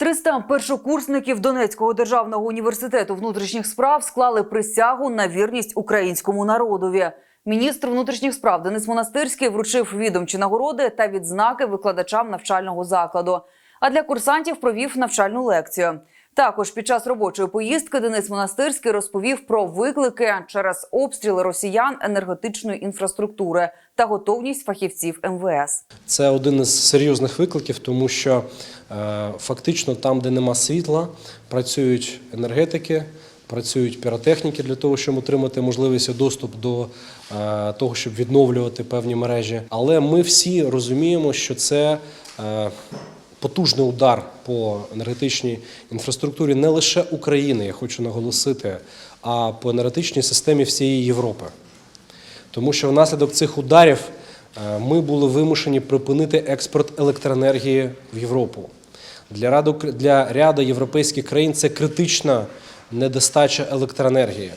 300 першокурсників Донецького державного університету внутрішніх справ склали присягу на вірність українському народові. Міністр внутрішніх справ Денис Монастирський вручив відомчі нагороди та відзнаки викладачам навчального закладу. А для курсантів провів навчальну лекцію. Також під час робочої поїздки Денис Монастирський розповів про виклики через обстріли росіян енергетичної інфраструктури та готовність фахівців МВС. Це один із серйозних викликів, тому що е, фактично там, де нема світла, працюють енергетики, працюють піротехніки для того, щоб отримати можливість доступ до е, того, щоб відновлювати певні мережі. Але ми всі розуміємо, що це е, потужний удар по енергетичній інфраструктурі не лише України, я хочу наголосити, а по енергетичній системі всієї Європи. Тому що внаслідок цих ударів е, ми були вимушені припинити експорт електроенергії в Європу. Для ряду, для ряду європейських країн це критична недостача електроенергії.